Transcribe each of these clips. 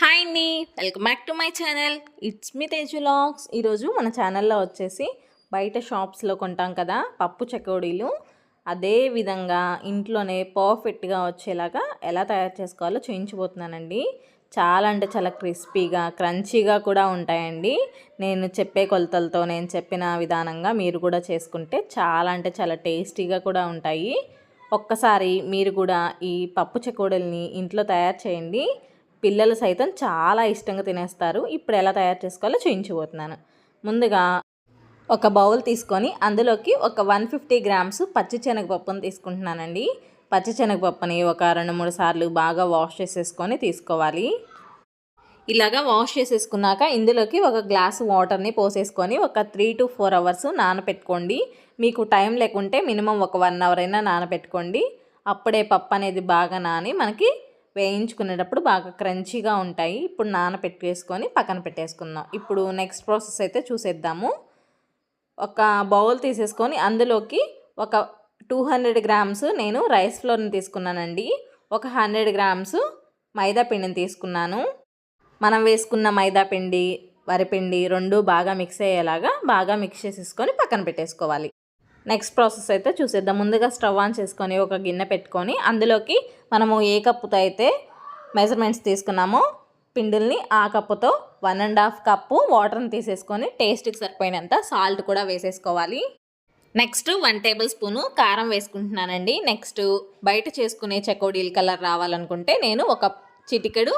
Hi అండి. Welcome back to my channel. It's me తేజులాగ్స్ ఈరోజు మన ఛానల్లో వచ్చేసి బయట షాప్స్లో కొంటాం కదా పప్పు చకోడీలు. అదే విధంగా ఇంట్లోనే పర్ఫెక్ట్గా వచ్చేలాగా ఎలా తయారు చేసుకోవాలో చూయించబోతున్నానండి. చాలా అంటే చాలా క్రిస్పీగా క్రంచీగా కూడా ఉంటాయండి. నేను చెప్పే కొలతలతో నేను చెప్పిన విధానంగా మీరు కూడా చేసుకుంటే చాలా అంటే చాలా టేస్టీగా కూడా ఉంటాయి. ఒక్కసారి మీరు కూడా ఈ పప్పు చకోడీలని ఇంట్లో తయారు చేయండి. పిల్లలు సైతం చాలా ఇష్టంగా తినేస్తారు. ఇప్పుడు ఎలా తయారు చేసుకోవాలో చూయించబోతున్నాను. ముందుగా ఒక బౌల్ తీసుకొని అందులోకి ఒక వన్ ఫిఫ్టీ గ్రామ్స్ పచ్చిశనగపప్పును తీసుకుంటున్నానండి. పచ్చి శనగపప్పుని ఒక రెండు మూడు సార్లు బాగా వాష్ చేసేసుకొని తీసుకోవాలి. ఇలాగా వాష్ చేసేసుకున్నాక ఇందులోకి ఒక గ్లాసు వాటర్ని పోసేసుకొని ఒక త్రీ టు ఫోర్ అవర్స్ నానపెట్టుకోండి. మీకు టైం లేకుంటే మినిమం ఒక వన్ అవర్ అయినా నానపెట్టుకోండి. అప్పుడే పప్పు అనేది బాగా నాని మనకి వేయించుకునేటప్పుడు బాగా క్రంచీగా ఉంటాయి. ఇప్పుడు నానపెట్టేసుకొని పక్కన పెట్టేసుకుందాం. ఇప్పుడు నెక్స్ట్ ప్రాసెస్ అయితే చూసేద్దాము. ఒక బౌల్ తీసేసుకొని అందులోకి ఒక టూ హండ్రెడ్ గ్రామ్స్ నేను రైస్ ఫ్లోర్ని తీసుకున్నానండి. ఒక హండ్రెడ్ గ్రామ్స్ మైదా పిండిని తీసుకున్నాను. మనం వేసుకున్న మైదా పిండి వరిపిండి రెండు బాగా మిక్స్ అయ్యేలాగా బాగా మిక్స్ చేసేసుకొని పక్కన పెట్టేసుకోవాలి. నెక్స్ట్ ప్రాసెస్ అయితే చూసేద్దాం. ముందుగా స్టవ్ ఆన్ చేసుకొని ఒక గిన్నె పెట్టుకొని అందులోకి మనము ఏ కప్పుతో అయితే మెజర్మెంట్స్ తీసుకున్నామో పిండిల్ని ఆ కప్పుతో వన్ అండ్ హాఫ్ కప్పు వాటర్ని తీసేసుకొని టేస్ట్కి సరిపోయినంత సాల్ట్ కూడా వేసేసుకోవాలి. నెక్స్ట్ వన్ టేబుల్ స్పూను కారం వేసుకుంటున్నానండి. నెక్స్ట్ బయట చేసుకునే చకోడీల కలర్ రావాలనుకుంటే నేను ఒక చిటికెడు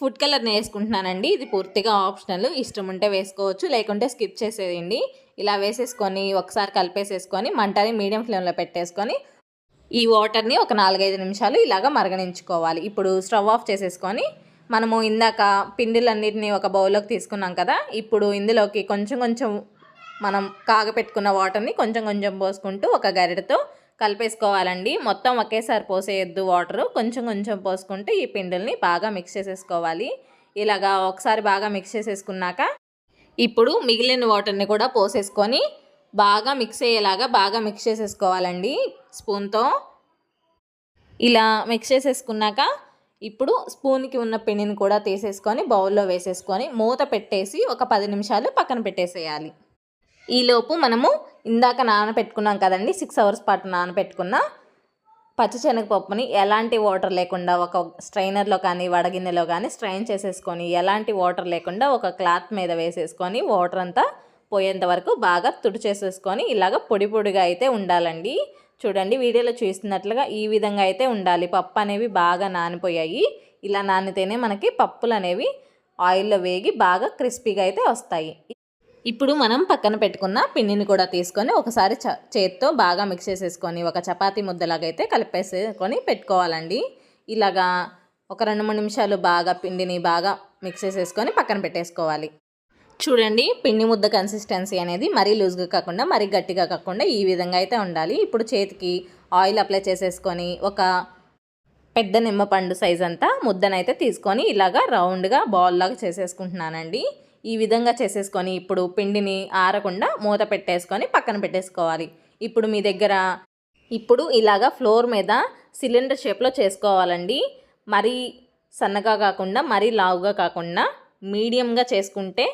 ఫుడ్ కలర్ని వేసుకుంటున్నానండి. ఇది పూర్తిగా ఆప్షనల్. ఇష్టం ఉంటే వేసుకోవచ్చు లేకుంటే స్కిప్ చేసేయండి. ఇలా వేసేసుకొని ఒకసారి కలిపేసేసుకొని మంటని మీడియం ఫ్లేమ్లో పెట్టేసుకొని ఈ వాటర్ని ఒక నాలుగైదు నిమిషాలు ఇలాగ మరగనించుకోవాలి. ఇప్పుడు స్టవ్ ఆఫ్ చేసేసుకొని మనము ఇందాక పిండిలన్నిటిని ఒక బౌల్లోకి తీసుకున్నాం కదా ఇప్పుడు ఇందులోకి కొంచెం కొంచెం మనం కాగపెట్టుకున్న వాటర్ని కొంచెం కొంచెం పోసుకుంటూ ఒక గరిటతో కలిపేసుకోవాలండి. మొత్తం ఒకేసారి పోసేయద్దు వాటర్. కొంచెం కొంచెం పోసుకుంటే ఈ పిండిల్ని బాగా మిక్స్ చేసేసుకోవాలి. ఇలాగా ఒకసారి బాగా మిక్స్ చేసేసుకున్నాక ఇప్పుడు మిగిలిన వాటర్ని కూడా పోసేసుకొని బాగా మిక్స్ అయ్యేలాగా బాగా మిక్స్ చేసేసుకోవాలండి స్పూన్తో. ఇలా మిక్స్ చేసేసుకున్నాక ఇప్పుడు స్పూన్కి ఉన్న పిండిని కూడా తీసేసుకొని బౌల్లో వేసేసుకొని మూత పెట్టేసి ఒక పది నిమిషాలు పక్కన పెట్టేసేయాలి. ఈలోపు మనము ఇందాక నానబెట్టుకున్నాం కదండి సిక్స్ అవర్స్ పాటు నానబెట్టుకున్న పచ్చిశనగపప్పుని ఎలాంటి వాటర్ లేకుండా ఒక స్ట్రైనర్లో కానీ వడగిన్నెలో కానీ స్ట్రైన్ చేసేసుకొని ఎలాంటి వాటర్ లేకుండా ఒక క్లాత్ మీద వేసేసుకొని వాటర్ అంతా పోయేంత వరకు బాగా తుడిచేసేసుకొని ఇలాగ పొడి పొడిగా అయితే ఉండాలండి. చూడండి వీడియోలో చూస్తున్నట్లుగా ఈ విధంగా అయితే ఉండాలి. పప్పు అనేవి బాగా నానిపోయాయి. ఇలా నానితేనే మనకి పప్పులు అనేవి ఆయిల్లో వేగి బాగా క్రిస్పీగా అయితే వస్తాయి. ఇప్పుడు మనం పక్కన పెట్టుకున్న పిండిని కూడా తీసుకొని ఒకసారి చ చేత్తో బాగా మిక్స్ చేసేసుకొని ఒక చపాతీ ముద్దలాగైతే కలిపేసుకొని పెట్టుకోవాలండి. ఇలాగా ఒక రెండు మూడు నిమిషాలు బాగా పిండిని బాగా మిక్స్ చేసేసుకొని పక్కన పెట్టేసుకోవాలి. చూడండి పిండి ముద్ద కన్సిస్టెన్సీ అనేది మరీ లూజ్గా కాకుండా మరీ గట్టిగా కాకుండా ఈ విధంగా అయితే ఉండాలి. ఇప్పుడు చేతికి ఆయిల్ అప్లై చేసేసుకొని ఒక పెద్ద నిమ్మపండు సైజ్ అంతా ముద్దనైతే తీసుకొని ఇలాగా రౌండ్గా బాల్ లాగా చేసేసుకుంటున్నానండి. ఈ విధంగా చేసేసుకొని ఇప్పుడు పిండిని ఆరకుండా మూత పెట్టేసుకొని పక్కన పెట్టేసుకోవాలి. ఇప్పుడు మీ దగ్గర ఇప్పుడు ఇలాగా ఫ్లోర్ మీద సిలిండర్ షేప్లో చేసుకోవాలండి. మరీ సన్నగా కాకుండా మరీ లావుగా కాకుండా మీడియంగా చేసుకుంటే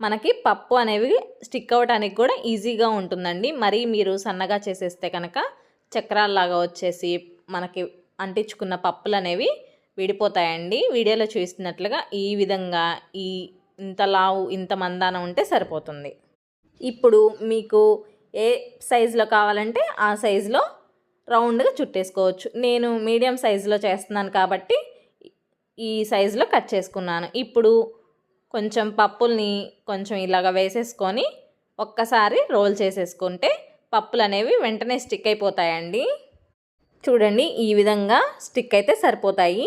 మనకి పప్పు అనేవి స్టిక్ అవ్వడానికి కూడా ఈజీగా ఉంటుందండి. మరీ మీరు సన్నగా చేసేస్తే కనుక చక్రాల్లాగా వచ్చేసి మనకి అంటించుకున్న పప్పులు అనేవి విడిపోతాయండి. వీడియోలో చూసినట్లుగా ఈ విధంగా ఈ ఇంత లావు ఇంత మందాన ఉంటే సరిపోతుంది. ఇప్పుడు మీకు ఏ సైజులో కావాలంటే ఆ సైజులో రౌండ్గా చుట్టేసుకోవచ్చు. నేను మీడియం సైజులో చేస్తున్నాను కాబట్టి ఈ సైజులో కట్ చేసుకున్నాను. ఇప్పుడు కొంచెం పప్పుల్ని కొంచెం ఇలాగ వేసేసుకొని ఒక్కసారి రోల్ చేసేసుకుంటే పప్పులు అనేవి వెంటనే స్టిక్ అయిపోతాయండి. చూడండి ఈ విధంగా స్టిక్ అయితే సరిపోతాయి.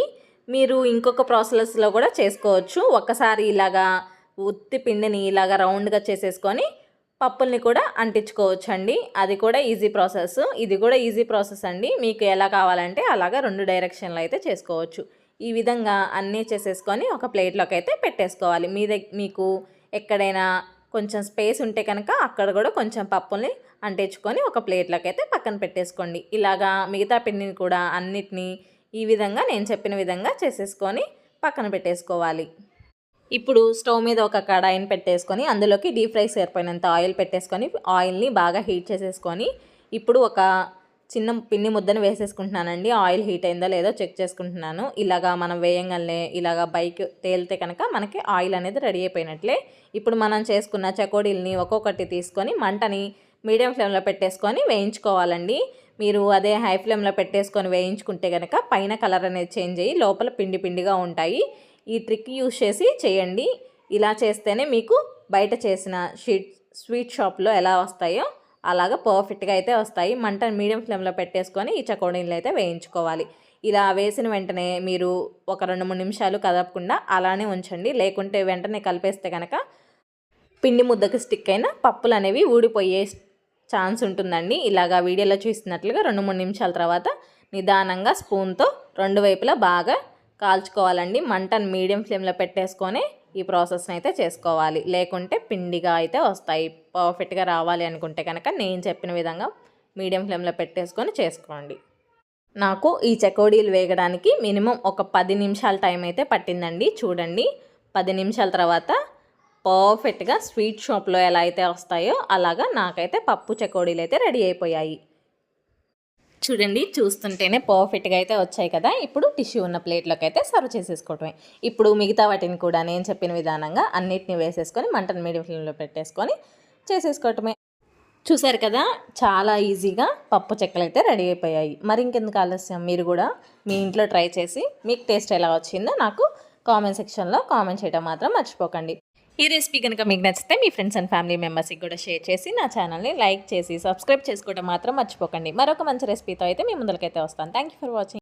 మీరు ఇంకొక ప్రాసెస్లో కూడా చేసుకోవచ్చు. ఒక్కసారి ఇలాగా ఉత్తి పిండిని ఇలాగా రౌండ్గా చేసేసుకొని పప్పుల్ని కూడా అంటించుకోవచ్చు అండి అది కూడా ఈజీ ప్రాసెస్. ఇది కూడా ఈజీ ప్రాసెస్ అండి. మీకు ఎలా కావాలంటే అలాగా రెండు డైరెక్షన్లో అయితే చేసుకోవచ్చు. ఈ విధంగా అన్నీ చేసేసుకొని ఒక ప్లేట్లోకి అయితే పెట్టేసుకోవాలి. మీ దగ్గర మీకు ఎక్కడైనా కొంచెం స్పేస్ ఉంటే కనుక అక్కడ కూడా కొంచెం పప్పుల్ని అంటించుకొని ఒక ప్లేట్లోకి అయితే పక్కన పెట్టేసుకోండి. ఇలాగా మిగతా పిండిని కూడా అన్నిటినీ ఈ విధంగా నేను చెప్పిన విధంగా చేసేసుకొని పక్కన పెట్టేసుకోవాలి. ఇప్పుడు స్టవ్ మీద ఒక కడాయిని పెట్టేసుకొని అందులోకి డీప్ ఫ్రై సరిపోయినంత ఆయిల్ పెట్టేసుకొని ఆయిల్ని బాగా హీట్ చేసేసుకొని ఇప్పుడు ఒక చిన్న పిండి ముద్దను వేసేసుకుంటున్నానండి. ఆయిల్ హీట్ అయిందో లేదో చెక్ చేసుకుంటున్నాను. ఇలాగా మనం వేయంగానే ఇలాగా బైక్ తేలితే కనుక మనకి ఆయిల్ అనేది రెడీ అయిపోయినట్లే. ఇప్పుడు మనం చేసుకున్న చకోడీల్ని ఒక్కొక్కటి తీసుకొని మంటని మీడియం ఫ్లేమ్లో పెట్టేసుకొని వేయించుకోవాలండి. మీరు అదే హై ఫ్లేమ్లో పెట్టేసుకొని వేయించుకుంటే కనుక పైన కలర్ అనేది చేంజ్ అయ్యి లోపల పిండి పిండిగా ఉంటాయి. ఈ ట్రిక్ యూస్ చేసి చేయండి. ఇలా చేస్తేనే మీకు బయట చేసిన షీట్ స్వీట్ షాప్లో ఎలా వస్తాయో అలాగా పర్ఫెక్ట్గా అయితే వస్తాయి. మంట మీడియం ఫ్లేమ్లో పెట్టేసుకొని ఈ చకోడీలు అయితే వేయించుకోవాలి. ఇలా వేసిన వెంటనే మీరు ఒక రెండు మూడు నిమిషాలు కదపకుండా అలానే ఉంచండి. లేకుంటే వెంటనే కలిపేస్తే కనుక పిండి ముద్దకు స్టిక్ అయిన పప్పులు అనేవి ఊడిపోయే ఛాన్స్ ఉంటుందండి. ఇలాగా వీడియోలో చూసినట్లుగా రెండు మూడు నిమిషాల తర్వాత నిదానంగా స్పూన్తో రెండు వైపులా బాగా కాల్చుకోవాలండి. మంటను మీడియం ఫ్లేమ్లో పెట్టేసుకొని ఈ ప్రాసెస్ని అయితే చేసుకోవాలి. లేకుంటే పిండిగా అయితే వస్తాయి. పర్ఫెక్ట్గా రావాలి అనుకుంటే కనుక నేను చెప్పిన విధంగా మీడియం ఫ్లేమ్లో పెట్టేసుకొని చేసుకోండి. నాకు ఈ చకోడీలు వేగడానికి మినిమం ఒక పది నిమిషాల టైం అయితే పట్టిందండి. చూడండి. పది నిమిషాల తర్వాత పర్ఫెక్ట్గా స్వీట్ షాప్లో ఎలా అయితే వస్తాయో అలాగా నాకైతే పప్పు చకోడీలు అయితే రెడీ అయిపోయాయి. చూడండి చూస్తుంటేనే పర్ఫెక్ట్గా అయితే వచ్చాయి కదా. ఇప్పుడు టిష్యూ ఉన్న ప్లేట్లోకి అయితే సర్వ్ చేసేసుకోవటమే. ఇప్పుడు మిగతా వాటిని కూడా నేను చెప్పిన విధానంగా అన్నిటిని వేసేసుకొని మంటను మీడియం ఫ్లేమ్లో పెట్టేసుకొని చేసేసుకోవటమే. చూసారు కదా చాలా ఈజీగా పప్పు చెక్కలు అయితే రెడీ అయిపోయాయి. మరి ఇంకెందుకు ఆలస్యం? మీరు కూడా మీ ఇంట్లో ట్రై చేసి మీకు టేస్ట్ ఎలా వచ్చిందో నాకు కామెంట్ సెక్షన్లో కామెంట్ చేయడం మాత్రం మర్చిపోకండి. ఈ రెసిపీ కనుక మీకు నచ్చితే మీ ఫ్రెండ్స్ అండ్ ఫ్యామిలీ మెంబర్స్కి కూడా షేర్ చేసి నా ఛానల్ని లైక్ చేసి సబ్స్క్రైబ్ చేసుకోవడం మాత్రం మర్చిపోకండి. మరొక మంచి రెసిపీతో అయితే మీ ముందరికైతే వస్తాను. Thank you for watching